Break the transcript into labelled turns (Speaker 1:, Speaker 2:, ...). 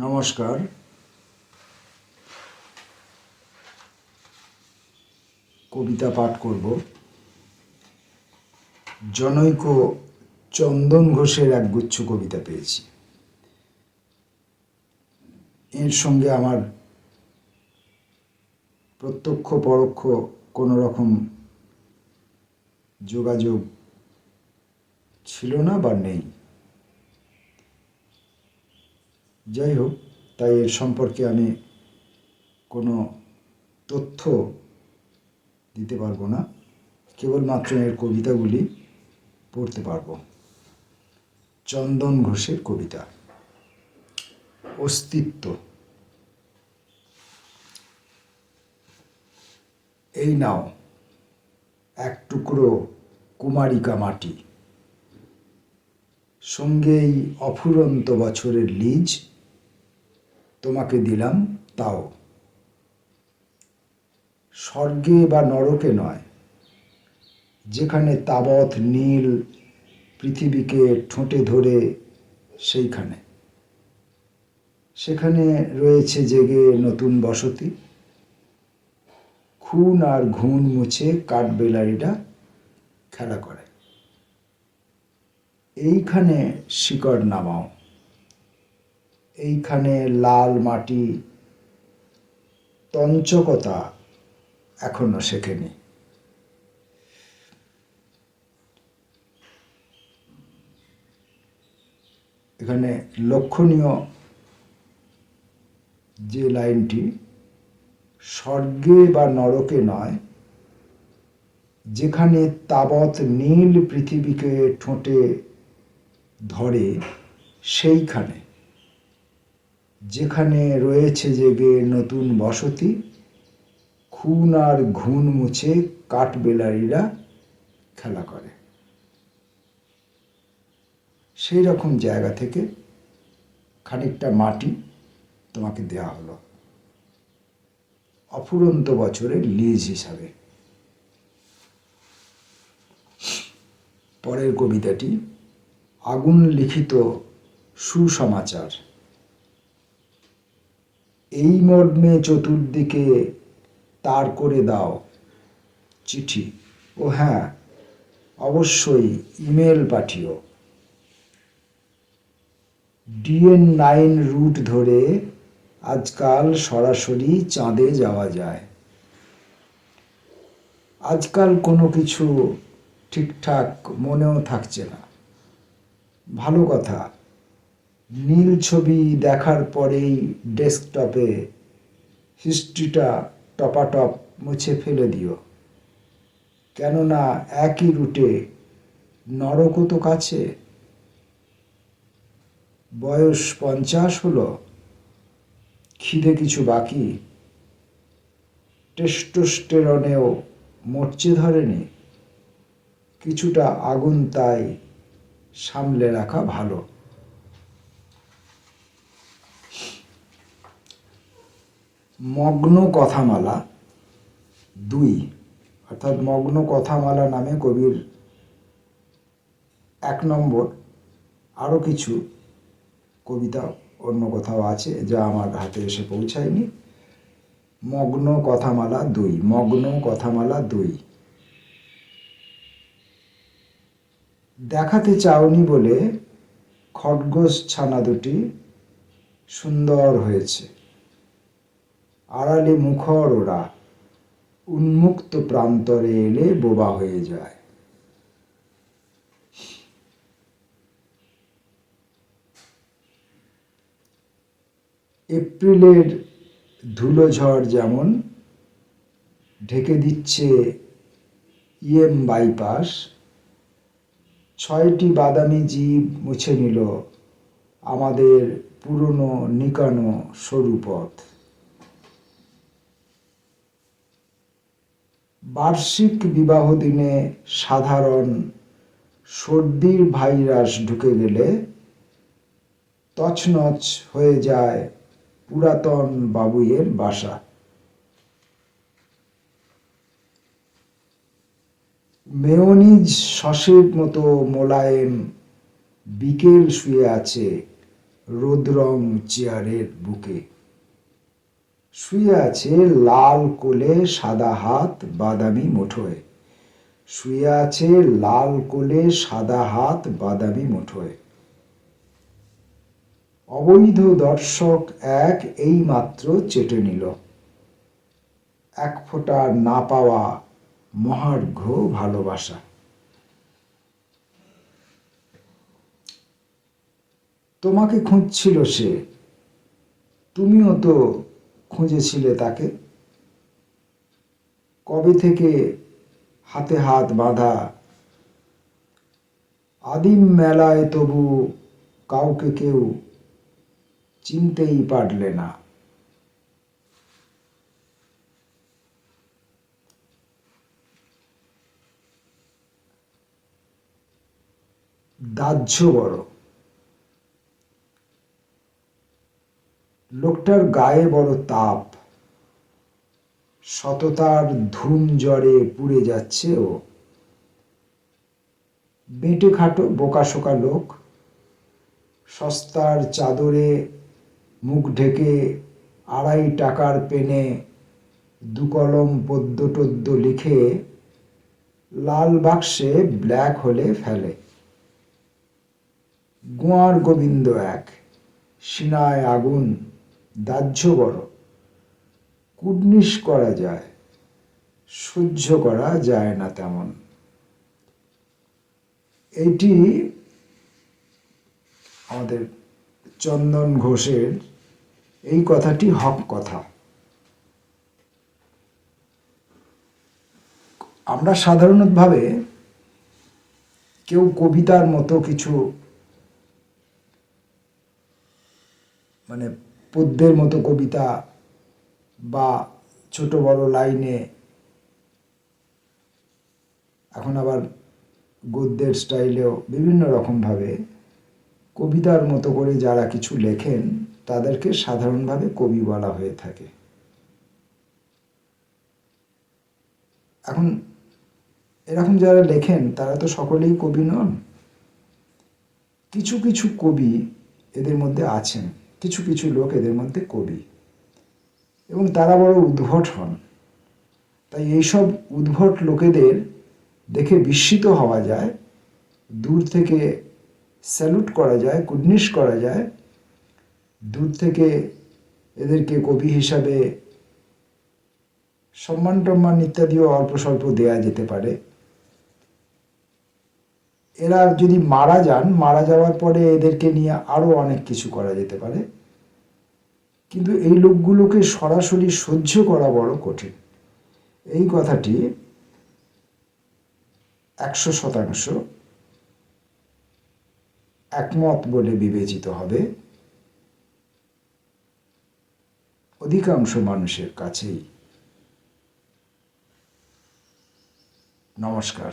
Speaker 1: নমস্কার। কবিতা পাঠ করব। জনৈক চন্দন ঘোষের একগুচ্ছ কবিতা পেয়েছি। এর সঙ্গে আমার প্রত্যক্ষ পরোক্ষ কোনো রকম যোগাযোগ ছিল না বা নেই। যাই হোক তাই এর সম্পর্কে আমি কোনো তথ্য দিতে পারব না। কেবলমাত্র এর কবিতাগুলি পড়তে পারব। চন্দন ঘোষের কবিতা। অস্তিত্ব। এই নাও, এক টুকরো কুমারিকা মাটি। সঙ্গে এই অফুরন্ত বছরের লিজ তোমাকে দিলাম, তাও। স্বর্গে বা নরকে নয়, যেখানে তাবৎ নীল পৃথিবীকে ঠোঁটে ধরে সেইখানে। সেখানে রয়েছে জেগে নতুন বসতি। খুন আর ঘুণ মুছে কাঠবেলারিরা খেলা করে। এইখানে শিকড় নামাও। এইখানে লাল মাটি, তঞ্চকতা এখনও শেখেনি। এখানে লক্ষণীয় যে লাইনটি, স্বর্গে বা নরকে নয়, যেখানে তাবৎ নীল পৃথিবীকে ঠোঁটে ধরে সেইখানে। যেখানে রয়েছে জেগে নতুন বসতি, খুন আর ঘুণ মুছে কাঠবেলারিরা খেলা করে। সেই রকম জায়গা থেকে খানিকটা মাটি তোমাকে দেওয়া হলো। অফুরন্ত বছরের লিজ হিসাবে। পরের কবিতাটি আগুন লিখিত সুসমাচার। এই মর্মে চতুর্দিকে তার করে দাও চিঠি। ও হ্যাঁ অবশ্যই ইমেল পাঠিও। ডিএন নাইন রুট ধরে আজকাল সরাসরি চাঁদে যাওয়া যায়। আজকাল কোনো কিছু ঠিকঠাক মনেও থাকছে না। ভালো কথা। নীল ছবি দেখার পরেই ডেস্কটপে হিস্ট্রিটা টপাটপ মুছে ফেলে দিও। কেননা একই রুটে নরকও তো কাছে। বয়স পঞ্চাশ হলো, খিদে কিছু বাকি। টেস্টোস্টেরনেও মরচে ধরেনি। কিছুটা আগুন তাই সামলে রাখা ভালো। মগ্ন কথামালা দুই, অর্থাৎ মগ্ন কথামালা নামে কবির এক নম্বর। আরও কিছু কবিতা, অন্য কোথাও আছে যা আমার হাতে এসে পৌঁছায়নি। মগ্ন কথামালা দুই, মগ্ন কথামালা দুই। দেখাতে চাওনি বলে খডগোস ছানা দুটি সুন্দর হয়েছে। আড়ালে মুখর ওরা। উন্মুক্ত প্রান্তরে এলে বোবা হয়ে যায়। এপ্রিলের ধুলোঝড় যেমন ঢেকে দিচ্ছে ইএম বাইপাস, ছয়টি বাদামি জীব মুছে নিল আমাদের পুরনো নিকানো সরু পথ। বার্ষিক বিবাহ দিনে সাধারণ সর্দির ভাইরাস ঢুকে গেলে তছনছ হয়ে যায় পুরাতন বাবুইয়ের বাসা। মেয়নিজ সসের মতো মোলায়েম বিকেল শুয়ে আছে রোদরং চেয়ারের বুকে। শুয়ে আছে লাল কোলে সাদা হাত বাদামি মুঠোয়। শুয়ে আছে লাল কোলে সাদা হাত বাদামি মুঠোয়। অবৈধ দর্শক এক এই মাত্র চেটে নিল। এক ফোঁটা না পাওয়া মহার্ঘ ভালোবাসা। তোমাকে খুঁজছিল সে। তুমিও তো খুঁজেছিলে তাকে? কবে থেকে হাতে হাত বাঁধা? আদিম মেলায় তবু কাউকে কেউ চিনতেই পারলে না। দাহ্য বড়। লোকটার গায়ে বড় তাপ। সততার ধুম জ্বরে পুড়ে যাচ্ছে ও। বেঁটে খাটো বোকাশোকা লোক। সস্তার চাদরে মুখ ঢেকে আড়াই টাকার পেনে দু কলম পদ্য টদ্য লিখে লাল বাক্সে ব্ল্যাক হলে ফেলে। গোয়ার গোবিন্দ এক, সিনায় আগুন। দাহ্য বড়। কুডনিস করা যায়, সহ্য করা যায় না তেমন। এইটি আমাদের চন্দন ঘোষের এই কথাটি হক কথা। আমরা সাধারণতভাবে কেউ কবিতার মতো কিছু মানে পদ্যের মতো কবিতা বা ছোট বড় লাইনে এখন আবার গদ্যের স্টাইলেও বিভিন্ন রকমভাবে কবিতার মতো করে যারা কিছু লেখেন, তাদেরকে সাধারণভাবে কবি বলা হয়ে থাকে। এখন এরকম যারা লেখেন, তারা তো সকলেই কবি নন। কিছু কিছু কবি এদের মধ্যে আছেন। কিছু কিছু লোক এদের মধ্যে কবি। এবং তারা বড় উদ্ভট হন। তাই এইসব উদ্ভট লোকেদের দেখে বিস্মিত হওয়া যায়, দূর থেকে স্যালুট করা যায়, কুডনিশ করা যায়। দূর থেকে এদেরকে কবি হিসাবে সম্মান টম্মান ইত্যাদিও অল্প স্বল্প দেয়া যেতে পারে। এরা যদি মারা যান, মারা যাওয়ার পরে এদেরকে নিয়ে আরও অনেক কিছু করা যেতে পারে। কিন্তু এই লোকগুলোকে সরাসরি সহ্য করা বড় কঠিন। এই কথাটি একশো শতাংশ একমত বলে বিবেচিত হবে। অধিকাংশ মানুষের কাছেই। নমস্কার।